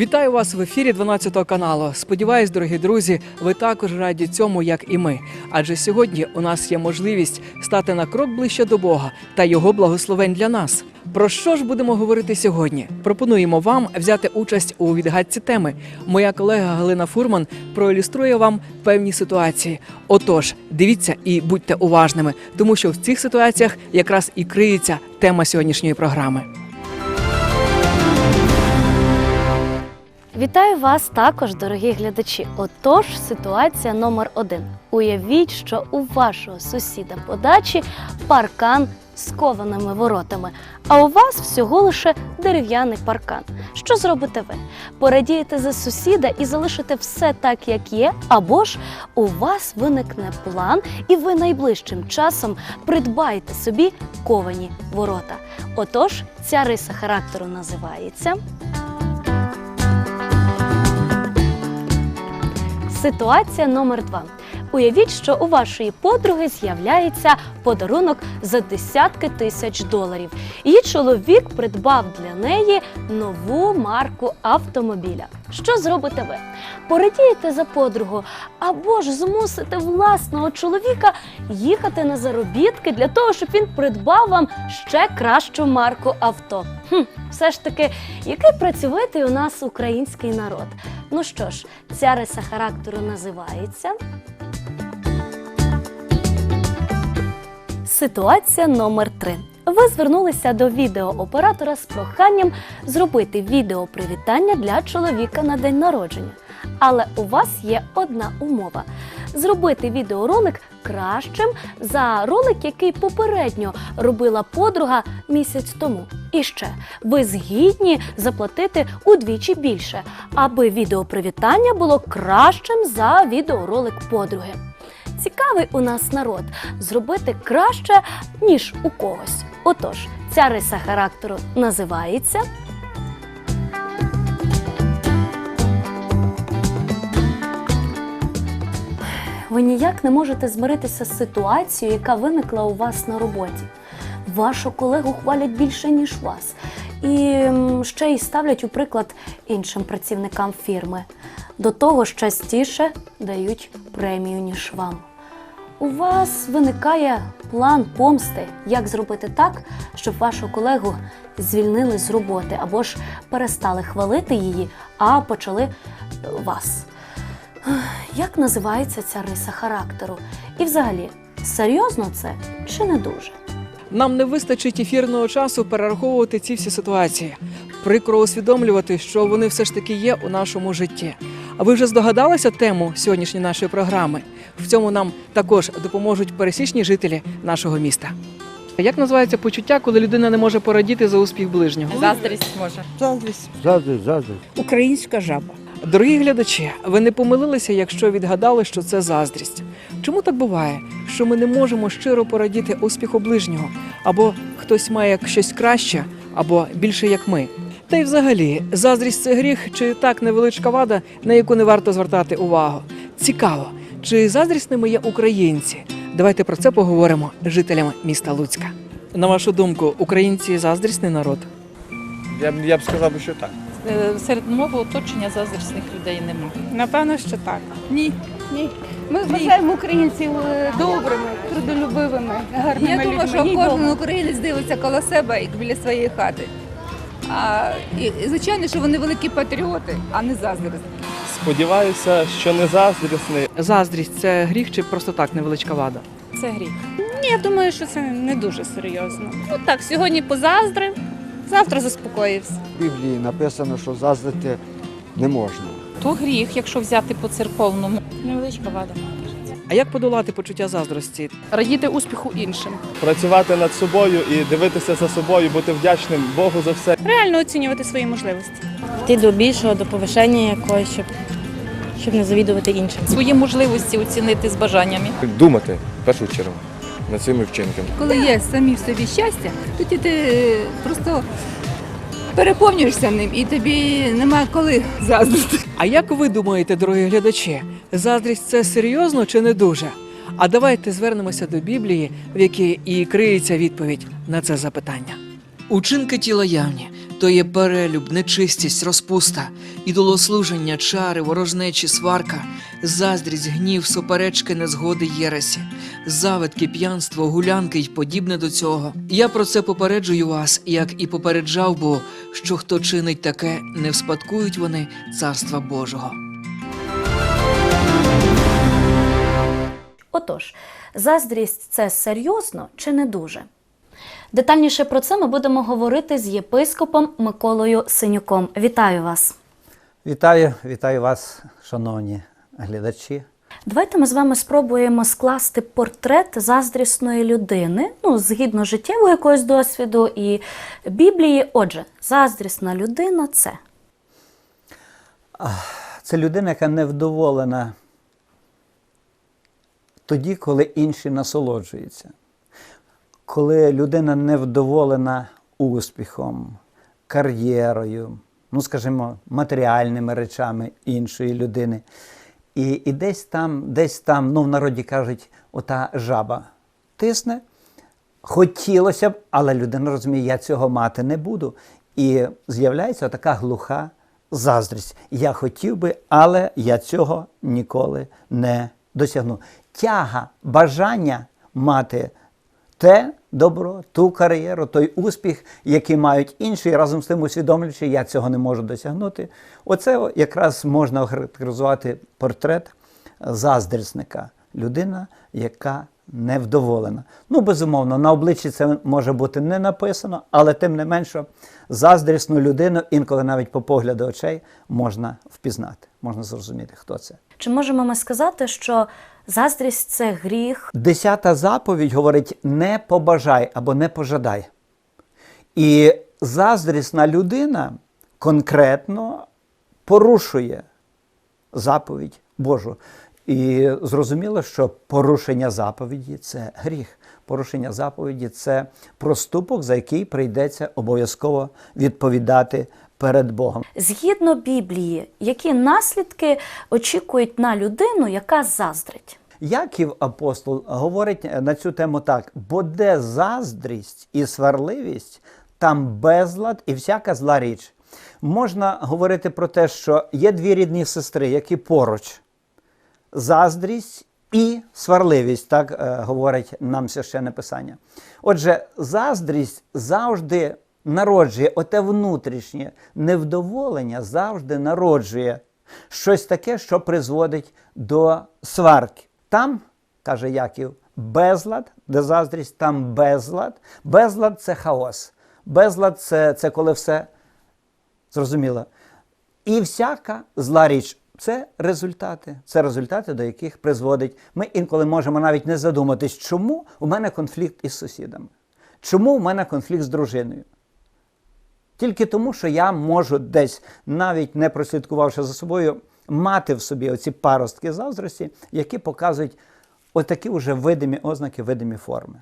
Вітаю вас в ефірі 12 каналу. Сподіваюсь, дорогі друзі, ви також раді цьому, як і ми. Адже сьогодні у нас є можливість стати на крок ближче до Бога та його благословень для нас. Про що ж будемо говорити сьогодні? Пропонуємо вам взяти участь у відгадці теми. Моя колега Галина Фурман проілюструє вам певні ситуації. Отож, дивіться і будьте уважними, тому що в цих ситуаціях якраз і криється тема сьогоднішньої програми. Вітаю вас також, дорогі глядачі. Отож, ситуація номер один. Уявіть, що у вашого сусіда по дачі паркан з кованими воротами, а у вас всього лише дерев'яний паркан. Що зробите ви? Порадієте за сусіда і залишите все так, як є, або ж у вас виникне план, і ви найближчим часом придбаєте собі ковані ворота. Отож, ця риса характеру називається. Ситуація номер два. Уявіть, що у вашої подруги з'являється подарунок за десятки тисяч доларів. Її чоловік придбав для неї нову марку автомобіля. Що зробите ви? Порадієте за подругу або ж змусите власного чоловіка їхати на заробітки для того, щоб він придбав вам ще кращу марку авто. Хм, все ж таки, який працьовитий у нас український народ. Ну що ж, ця риса характеру називається. Ситуація номер 3 Ви звернулися до відеооператора з проханням зробити відео привітання для чоловіка на день народження. Але у вас є одна умова: зробити відеоролик кращим за ролик, який попередньо робила подруга місяць тому. І ще ви згідні заплатити удвічі більше, аби відео привітання було кращим за відеоролик подруги. Цікавий у нас народ зробити краще, ніж у когось. Отож, ця риса характеру називається. Ви ніяк не можете змиритися з ситуацією, яка виникла у вас на роботі. Вашу колегу хвалять більше, ніж вас. І ще й ставлять у приклад іншим працівникам фірми. До того ж частіше дають премію, ніж вам. У вас виникає план помсти, як зробити так, щоб вашого колегу звільнили з роботи або ж перестали хвалити її, а почали вас. Як називається ця риса характеру? І взагалі, серйозно це чи не дуже? Нам не вистачить ефірного часу перераховувати ці всі ситуації. Прикро усвідомлювати, що вони все ж таки є у нашому житті. А ви вже здогадалися тему сьогоднішньої нашої програми? В цьому нам також допоможуть пересічні жителі нашого міста. Як називається почуття, коли людина не може порадіти за успіх ближнього? Заздрість може. Заздрість. Заздрість, заздрість. Українська жаба. Дорогі глядачі, ви не помилилися, якщо відгадали, що це заздрість. Чому так буває, що ми не можемо щиро порадіти успіху ближнього, або хтось має щось краще, або більше як ми? Та й взагалі, заздрість це гріх чи так невеличка вада, на яку не варто звертати увагу. Цікаво, чи заздрісними є українці? Давайте про це поговоримо з жителями міста Луцька. На вашу думку, українці заздрісний народ? Я б, я б сказав, що так. Е, Серед мого оточення заздрісних людей нема. Напевно, що так. Ні. Ні. Ми вважаємо українців е, добрими, трудолюбивими, гарними Я думаю, людьми. що Ні, кожен українець дивиться коло себе як біля своєї хати. А, і, і, звичайно, що вони великі патріоти, а не заздрісники. Сподіваюся, що не заздрісний. Заздрість це гріх чи просто так невеличка вада? Це гріх. Ні, я думаю, що це не дуже серйозно. Ну так, сьогодні позаздрив, завтра заспокоївся. В Біблії написано, що заздрити не можна. То гріх, якщо взяти по церковному. Невеличка вада. А як подолати почуття заздрості? Радіти успіху іншим. Працювати над собою і дивитися за собою, бути вдячним Богу за все. Реально оцінювати свої можливості. йти до більшого, до повишення якогось, щоб, щоб не завідувати іншим. Свої можливості оцінити з бажаннями. думати в першу чергу над цими вчинками. Коли є самі в собі щастя, тоді ти е, просто переповнюєшся ним і тобі нема коли заздрити. А як ви думаєте, дорогі глядачі, заздрість це серйозно чи не дуже? А давайте звернемося до Біблії, в якій і криється відповідь на це запитання. Учинки тіла явні, то є перелюб, нечистість, розпуста, ідолослуження, чари, ворожнечі, сварка, заздрість, гнів, суперечки, незгоди, єресі, завидки, п'янство, гулянки й подібне до цього. Я про це попереджую вас, як і попереджав, бо що хто чинить таке, не вспадкують вони царства Божого. Отож, заздрість це серйозно чи не дуже? Детальніше про це ми будемо говорити з єпископом Миколою Синюком. Вітаю вас! Вітаю, вітаю вас, шановні глядачі. Давайте ми з вами спробуємо скласти портрет заздрісної людини, ну, згідно життєвого якогось досвіду і Біблії. Отже, заздрісна людина це. Це людина, яка невдоволена тоді, коли інші насолоджуються. Коли людина невдоволена успіхом, кар'єрою, ну, скажімо, матеріальними речами іншої людини. І, і десь там, десь там, ну в народі кажуть, ота жаба тисне. Хотілося б, але людина розуміє, я цього мати не буду. І з'являється така глуха заздрість. Я хотів би, але я цього ніколи не досягну. Тяга, бажання мати те добро, ту кар'єру, той успіх, який мають інші, і разом з тим усвідомлюючи, я цього не можу досягнути. Оце якраз можна охарактеризувати портрет заздрісника. Людина, яка невдоволена. Ну, безумовно, на обличчі це може бути не написано, але тим не менше, заздрісну людину інколи навіть по погляду очей можна впізнати, можна зрозуміти, хто це. Чи можемо ми сказати, що заздрість це гріх? Десята заповідь говорить: не побажай або не пожадай. І заздрісна людина конкретно порушує заповідь Божу. І зрозуміло, що порушення заповіді це гріх. Порушення заповіді це проступок, за який прийдеться обов'язково відповідати перед Богом. Згідно Біблії, які наслідки очікують на людину, яка заздрить? Яків апостол говорить на цю тему так: бо де заздрість і сварливість, там безлад і всяка зла річ. Можна говорити про те, що є дві рідні сестри, які поруч. Заздрість і сварливість, так е, говорить нам священне писання. Отже, заздрість завжди народжує оте внутрішнє невдоволення, завжди народжує щось таке, що призводить до сварки. Там, каже Яків, безлад, де заздрість, там безлад. Безлад це хаос. Безлад це, це коли все зрозуміло. І всяка зла річ це результати. Це результати, до яких призводить. Ми інколи можемо навіть не задуматись, чому у мене конфлікт із сусідами, чому у мене конфлікт з дружиною. Тільки тому, що я можу десь, навіть не прослідкувавши за собою, мати в собі оці паростки заздрості, які показують отакі вже видимі ознаки, видимі форми.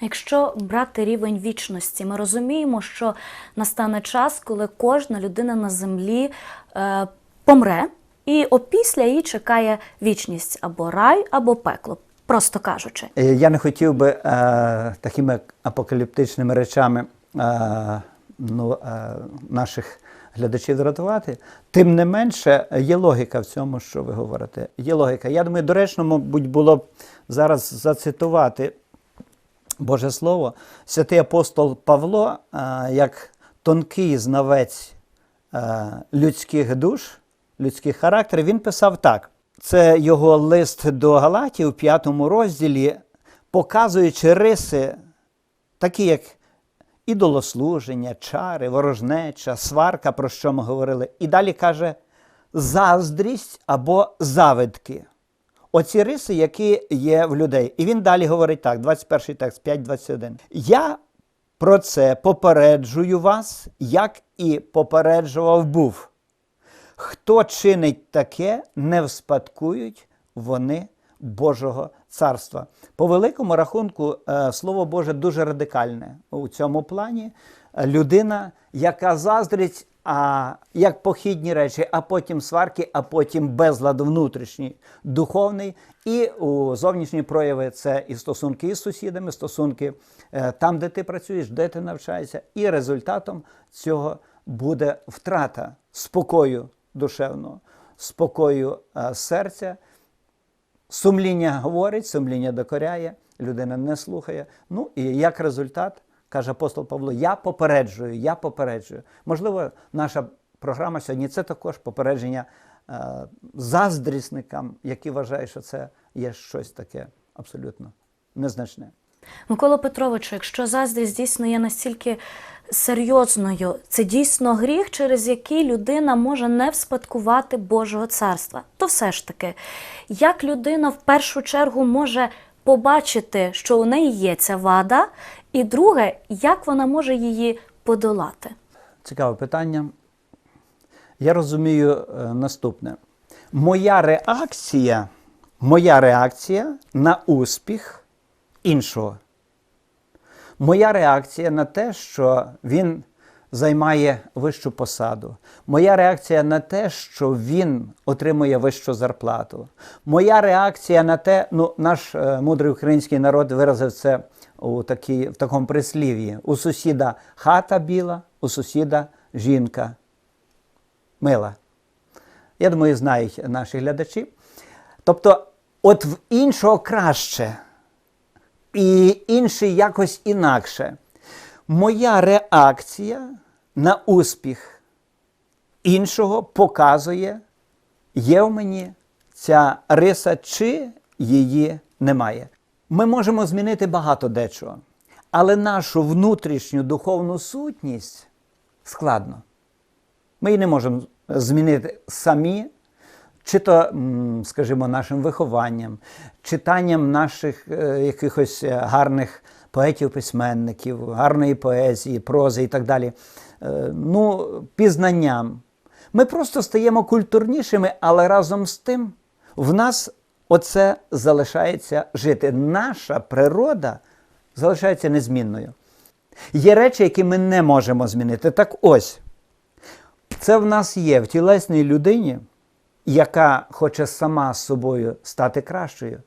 Якщо брати рівень вічності, ми розуміємо, що настане час, коли кожна людина на землі е, помре, і опісля її чекає вічність або рай, або пекло, просто кажучи. Е, Я не хотів би е, такими апокаліптичними речами е, ну, е, наших глядачів дратувати. Тим не менше, є логіка в цьому, що ви говорите. Є логіка. Я думаю, доречно, мабуть, було б зараз зацитувати Боже Слово. Святий апостол Павло, е, як тонкий знавець е, людських душ, людських характерів, він писав так. Це його лист до Галатів, в п'ятому розділі, показуючи риси, такі як ідолослуження, чари, ворожнеча, сварка, про що ми говорили. І далі каже заздрість або завидки. Оці риси, які є в людей. І він далі говорить так: 21 текст, 5.21. Я про це попереджую вас, як і попереджував був. Хто чинить таке, не вспадкують вони Божого царства. По великому рахунку, е, Слово Боже дуже радикальне у цьому плані. Людина, яка заздрить, а як похідні речі, а потім сварки, а потім безлад внутрішній, духовний, і у зовнішні прояви це і стосунки із сусідами, стосунки е, там, де ти працюєш, де ти навчаєшся, і результатом цього буде втрата спокою душевного, спокою е, серця. Сумління говорить, сумління докоряє, людина не слухає. Ну і як результат, каже апостол Павло, я попереджую, я попереджую. Можливо, наша програма сьогодні це також попередження е, заздрісникам, які вважають, що це є щось таке абсолютно незначне. Микола Петровичу, якщо заздрість дійсно є настільки серйозною, це дійсно гріх, через який людина може не вспадкувати Божого царства. То все ж таки, як людина в першу чергу може побачити, що у неї є ця вада, і друге, як вона може її подолати? Цікаве питання. Я розумію е, наступне. Моя реакція, моя реакція на успіх іншого. Моя реакція на те, що він займає вищу посаду. Моя реакція на те, що він отримує вищу зарплату. Моя реакція на те, ну, наш е, мудрий український народ виразив це у такій, в такому прислів'ї. У сусіда хата біла, у сусіда жінка мила. Я думаю, знають наші глядачі. Тобто, от в іншого краще, і інший якось інакше. Моя реакція на успіх іншого показує, є в мені ця риса, чи її немає. Ми можемо змінити багато дечого, але нашу внутрішню духовну сутність складно. Ми її не можемо змінити самі, чи то, скажімо, нашим вихованням, читанням наших е, якихось е, гарних поетів-письменників, гарної поезії, прози і так далі. Е, ну, пізнанням. Ми просто стаємо культурнішими, але разом з тим в нас оце залишається жити. Наша природа залишається незмінною. Є речі, які ми не можемо змінити. Так ось, це в нас є в тілесній людині, яка хоче сама з собою стати кращою.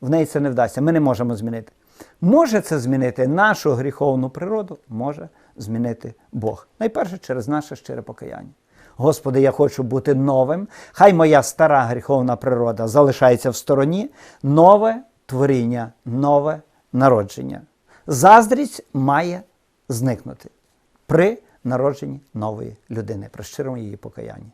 В неї це не вдасться. Ми не можемо змінити. Може це змінити нашу гріховну природу, може змінити Бог. Найперше через наше щире покаяння. Господи, я хочу бути новим. Хай моя стара гріховна природа залишається в стороні, нове творіння, нове народження. Заздрість має зникнути при народженні нової людини, при щирому її покаянні.